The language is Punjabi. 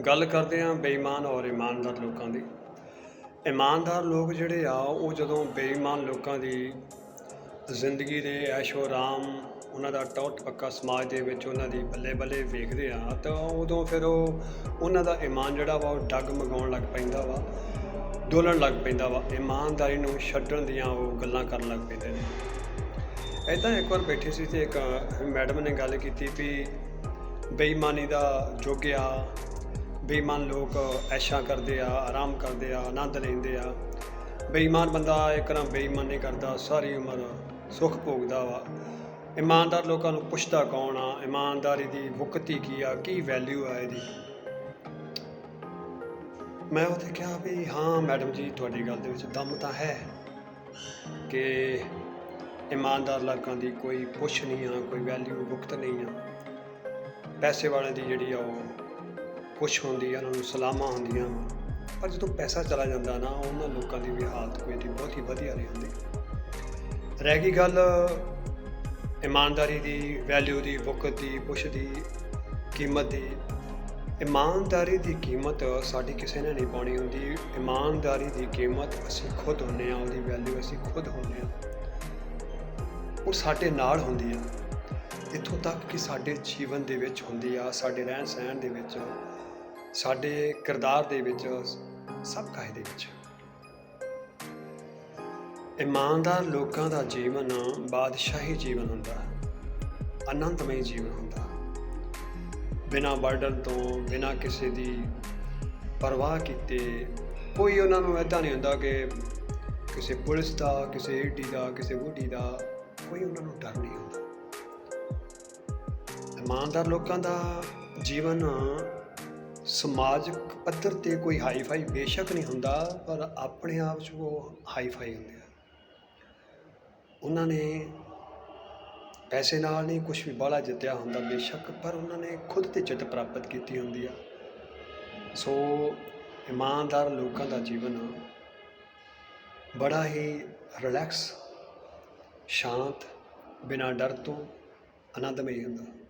ਗੱਲ ਕਰਦੇ ਹਾਂ ਬੇਈਮਾਨ ਔਰ ਇਮਾਨਦਾਰ ਲੋਕਾਂ ਦੀ। ਇਮਾਨਦਾਰ ਲੋਕ ਜਿਹੜੇ ਆ, ਉਹ ਜਦੋਂ ਬੇਈਮਾਨ ਲੋਕਾਂ ਦੀ ਜ਼ਿੰਦਗੀ ਦੇ ਐਸ਼ੋ ਆਰਾਮ ਉਹਨਾਂ ਦਾ ਟੌਟ ਪੱਕਾ ਸਮਾਜ ਦੇ ਵਿੱਚ ਉਹਨਾਂ ਦੀ ਬੱਲੇ ਬੱਲੇ ਵੇਖਦੇ ਆ, ਤਾਂ ਉਦੋਂ ਫਿਰ ਉਹ, ਉਹਨਾਂ ਦਾ ਇਮਾਨ ਜਿਹੜਾ ਵਾ, ਉਹ ਡੱਗ ਮਗਾਉਣ ਲੱਗ ਪੈਂਦਾ ਵਾ ਡੋਲਣ ਲੱਗ ਪੈਂਦਾ ਵਾ। ਇਮਾਨਦਾਰੀ ਨੂੰ ਛੱਡਣ ਦੀਆਂ ਉਹ ਗੱਲਾਂ ਕਰਨ ਲੱਗ ਪੈਂਦੇ ਨੇ। ਐਦਾਂ ਇੱਕ ਵਾਰ ਬੈਠੇ ਸੀ ਤੇ ਇੱਕ ਮੈਡਮ ਨੇ ਗੱਲ ਕੀਤੀ ਵੀ ਬੇਈਮਾਨੀ ਦਾ ਯੁੱਗ ਆ ਬੇਈਮਾਨ ਲੋਕ ਐਸ਼ਾ ਕਰਦੇ ਆ, ਆਰਾਮ ਕਰਦੇ ਆ, ਆਨੰਦ ਲੈਂਦੇ ਆ। ਬੇਈਮਾਨ ਬੰਦਾ ਇੱਕ ਨਾ ਬੇਈਮਾਨੀ ਕਰਦਾ, ਸਾਰੀ ਉਮਰ ਸੁੱਖ ਭੋਗਦਾ ਵਾ। ਇਮਾਨਦਾਰ ਲੋਕਾਂ ਨੂੰ ਪੁੱਛਦਾ ਕੌਣ ਆ, ਇਮਾਨਦਾਰੀ ਦੀ ਵਕਤੀ ਕੀ ਆ, ਕੀ ਵੈਲਿਊ ਆ ਇਹਦੀ? ਮੈਂ ਉੱਥੇ ਕਿਹਾ ਵੀ ਹਾਂ ਮੈਡਮ ਜੀ, ਤੁਹਾਡੀ ਗੱਲ ਦੇ ਵਿੱਚ ਦਮ ਤਾਂ ਹੈ ਕਿ ਇਮਾਨਦਾਰ ਲੋਕਾਂ ਦੀ ਕੋਈ ਪੁੱਛ ਨਹੀਂ ਆ, ਕੋਈ ਵੈਲਿਊ ਵਕਤ ਨਹੀਂ ਆ। ਪੈਸੇ ਵਾਲਿਆਂ ਦੀ ਜਿਹੜੀ ਆ ਉਹ ਪੁੱਛ ਹੁੰਦੀ ਆ, ਉਹਨਾਂ ਨੂੰ ਸਲਾਮਾਂ ਹੁੰਦੀਆਂ ਪਰ ਜਦੋਂ ਪੈਸਾ ਚਲਾ ਜਾਂਦਾ ਨਾ, ਉਹਨਾਂ ਲੋਕਾਂ ਦੀ ਵੀ ਹਾਲਤ ਕੋਈ ਦੀ ਬਹੁਤ ਹੀ ਵਧੀਆ ਨਹੀਂ ਹੁੰਦੀ ਰਹਿ ਗਈ ਗੱਲ ਇਮਾਨਦਾਰੀ ਦੀ ਵੈਲਿਊ ਦੀ ਵਕਤ ਦੀ ਪੁੱਛ ਦੀ, ਕੀਮਤ ਦੀ। ਇਮਾਨਦਾਰੀ ਦੀ ਕੀਮਤ ਸਾਡੀ ਕਿਸੇ ਨੇ ਨਹੀਂ ਪਾਉਣੀ ਹੁੰਦੀ। ਇਮਾਨਦਾਰੀ ਦੀ ਕੀਮਤ ਅਸੀਂ ਖੁਦ ਹੁੰਨੇ ਆ, ਉਹਦੀ ਵੈਲਿਊ ਅਸੀਂ ਖੁਦ ਹੁੰਨੇ ਆ। ਉਹ ਸਾਡੇ ਨਾਲ ਹੁੰਦੀ ਆ। ਇੱਥੋਂ ਤੱਕ ਕਿ ਸਾਡੇ ਜੀਵਨ ਦੇ ਵਿੱਚ ਹੁੰਦੀ ਆ, ਸਾਡੇ ਰਹਿਣ ਸਹਿਣ ਦੇ ਵਿੱਚ। ਸਾਡੇ ਕਿਰਦਾਰ ਦੇ ਵਿੱਚ, ਸਭ ਕਾਹੇ ਦੇ ਵਿੱਚ। ਇਮਾਨਦਾਰ ਲੋਕਾਂ ਦਾ ਜੀਵਨ ਬਾਦਸ਼ਾਹੀ ਜੀਵਨ ਹੁੰਦਾ ਆਨੰਦਮਈ ਜੀਵਨ ਹੁੰਦਾ। ਬਿਨਾਂ ਬਰਡਨ ਤੋਂ, ਬਿਨਾਂ ਕਿਸੇ ਦੀ ਪਰਵਾਹ ਕੀਤੇ, ਕੋਈ ਉਹਨਾਂ ਨੂੰ ਐਦਾਂ ਨਹੀਂ ਹੁੰਦਾ ਕਿ ਕਿਸੇ ਪੁਲਿਸ ਦਾ, ਕਿਸੇ ਏਡੀ ਦਾ, ਕਿਸੇ ਬੁੱਢੀ ਦਾ ਕੋਈ ਉਹਨਾਂ ਨੂੰ ਡਰ ਨਹੀਂ ਹੁੰਦਾ। ਇਮਾਨਦਾਰ ਲੋਕਾਂ ਦਾ ਜੀਵਨ ਸਮਾਜਿਕ ਪੱਧਰ ਤੇ ਕੋਈ ਹਾਈਫਾਈ ਬੇਸ਼ੱਕ ਨਹੀਂ ਹੁੰਦਾ, ਪਰ ਆਪਣੇ ਆਪ 'ਚ ਉਹ ਹਾਈਫਾਈ ਹੁੰਦੇ ਆ। ਉਹਨਾਂ ਨੇ ਪੈਸੇ ਨਾਲ ਨਹੀਂ ਕੁਝ ਵੀ ਬਾਹਲਾ ਜਿੱਤਿਆ ਹੁੰਦਾ ਬੇਸ਼ੱਕ, ਪਰ ਉਹਨਾਂ ਨੇ ਖੁਦ ਤੇ ਜਿੱਤ ਪ੍ਰਾਪਤ ਕੀਤੀ ਹੁੰਦੀ ਆ। ਸੋ ਇਮਾਨਦਾਰ ਲੋਕਾਂ ਦਾ ਜੀਵਨ ਬੜਾ ਹੀ ਰਿਲੈਕਸ ਸ਼ਾਂਤ, ਬਿਨਾਂ ਡਰ ਤੋਂ ਆਨੰਦਮਈ ਹੁੰਦਾ।